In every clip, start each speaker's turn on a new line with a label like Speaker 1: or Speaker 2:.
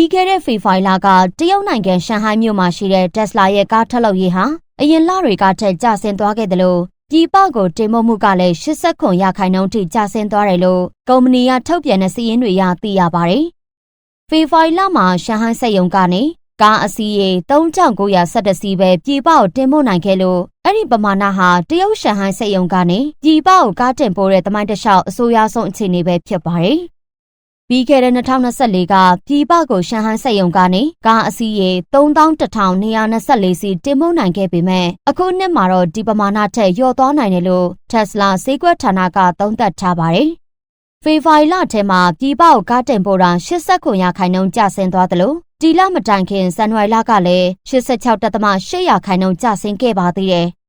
Speaker 1: ပြီးခဲ့တဲ့ဖေဖော်ဝါရီလကတရုတ်နိုင်ငံရှန်ဟိုင်းမြို့မှာရှိတဲ့ Tesla ရဲ့ကားထုတ်လုပ်ရေးဟာအရင်လတွေကထက်ကျဆင်းသွားခဲ့တယ်လို့ပြည်ပကိုတင်ပို့မှုကလည်း80ခွန်ရာခိုင်နှုန်းထိကျဆင်းသွားတယ်လို့ကုမ္ပဏီကထုတ်ပြန်တဲ့စာရင်းတွေအရသိရပါတယ်။ဖေဖော်ဝါရီလမှာရှန်ဟိုင်းစက်ရုံကနေကားအစီးရေ3912စီးပဲပြည်ပကိုတင်ပို့နိုင်ခဲ့လို့အဲ့ဒီပမာဏဟာတရုတ်ရှန်ဟိုင်းစက်ရုံကနေပြည်ပကိုကားတင်ပို့တဲ့တမိုင်းတစ်လျှောက်အဆိုးရွားဆုံးအခြေအနေပဲဖြစ်ပါတယ်။ ပြီးခဲ့တဲ့2024ကပြည်ပကိုရှန်ဟန်စက်ရုံကနေကားအစီးရေ31,224စီတင်ပို့နိုင်ခဲ့ပေမဲ့အခုနှစ်မှာတော့ဒီပမာဏထက်လျော့သွားနိုင်တယ်လို့ Tesla ဈေးကွက်ဌာနကသုံးသပ်ထားပါတယ်။ဖေဖော်ဝါရီလထဲမှာပြည်ပကိုကားတင်ပို့တာ89ခုရာခိုင်နှုန်းကျဆင်းသွားသလိုဒီလမတိုင်ခင်ဇန်နဝါရီလကလည်း86.8ရာခိုင်နှုန်းကျဆင်းခဲ့ပါသေးတယ်။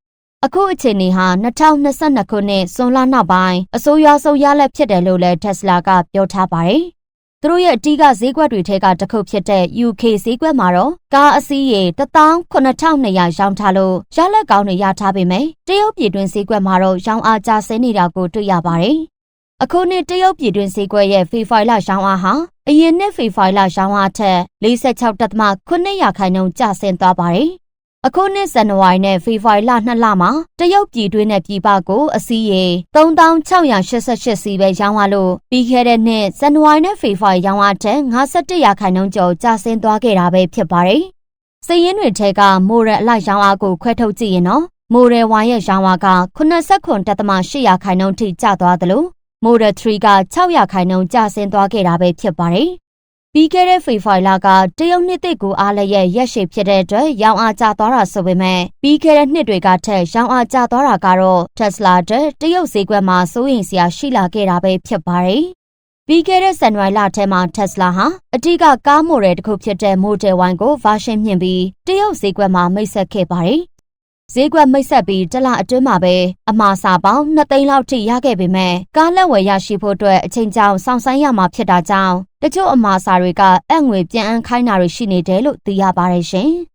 Speaker 1: အခုအခြေအနေဟာ2022ခုနှစ်ဇွန်လနောက်ပိုင်းအစိုးရဆုံးရလက်ဖြစ်တယ်လို့လည်း Tesla ကပြောထားပါတယ်။သူတို့ရဲ့အကြီးကဈေးကွက်တွေထဲကတစ်ခုဖြစ်တဲ့ UK ဈေးကွက်မှာတော့ကားအစီးရေ18200ရောင်းထားလို့ရလက်ကောင်းတွေရထားပေမဲ့တရုတ်ပြည်တွင်းဈေးကွက်မှာတော့ရောင်းအားကျဆင်းနေတာကိုတွေ့ရပါတယ်။အခုနှစ်တရုတ်ပြည်တွင်းဈေးကွက်ရဲ့ဖေဖော်ဝါရီလရောင်းအားဟာအရင်နှစ်ဖေဖော်ဝါရီလရောင်းအားထက်46.9ရာခိုင်နှုန်းကျဆင်းသွားပါတယ်။ အခုနှစ်ဇန်နဝါရီနဲ့ဖေဖော်ဝါရီလနှစ်လမှာတရုတ်ပြည်တွင်းနဲ့ပြည်ပကိုအစီးရေ3688စီးပဲရောင်းရလို့ပြီးခဲ့တဲ့နှစ်ဇန်နဝါရီနဲ့ဖေဖော်ဝါရီရောင်းအားထက်51ရာခိုင်နှုန်းကျော်ကျဆင်းသွားခဲ့တာပဲဖြစ်ပါတယ်။စည်ရင်းတွေထဲကမိုရယ်အလိုက်ရောင်းအားကိုခွဲထုတ်ကြည့်ရင်တော့မိုရယ်ဝါရဲ့ရောင်းအားက89.8ရာခိုင်နှုန်းထိကျသွားသလို Model 3က6ရာခိုင်နှုန်းကျဆင်းသွားခဲ့တာပဲဖြစ်ပါတယ်။ ပြီးခဲ့တဲ့ဖေဖော်ဝါရီလကတရုတ်နှစ်သစ်ကူအားလည်းရဲ့ရက်ရှည်ဖြစ်တဲ့အတွက်ရောင်းအားကျသွားတာဆိုပေမဲ့ပြီးခဲ့တဲ့နှစ်တွေကထက်ရောင်းအားကျသွားတာကတော့ Tesla တဲ့တရုတ်ဈေးကွက်မှာစိုးရိမ်စရာရှိလာခဲ့တာပဲဖြစ်ပါတယ်။ပြီးခဲ့တဲ့ဇန်နဝါရီလထဲမှာ Tesla ဟာအတိကကားမိုဒယ်တစ်ခုဖြစ်တဲ့ Model Y ကို version မြင့်ပြီးတရုတ်ဈေးကွက်မှာမိတ်ဆက်ခဲ့ပါတယ် ဈေးကွက်မိတ်ဆက်ပြီးတလအတွင်းမှာပဲအမှားစာပေါင်း2သိန်းလောက်ထိရခဲ့ပေမဲ့ကားလက်ဝယ်ရရှိဖို့အတွက်အချိန်ကြောင်စောင့်ဆိုင်းရမှာဖြစ်တာကြောင့်တချို့အမှားစာတွေကအငွေပြန်အန်းခိုင်းတာတွေရှိနေတယ်လို့သိရပါတယ်ရှင်။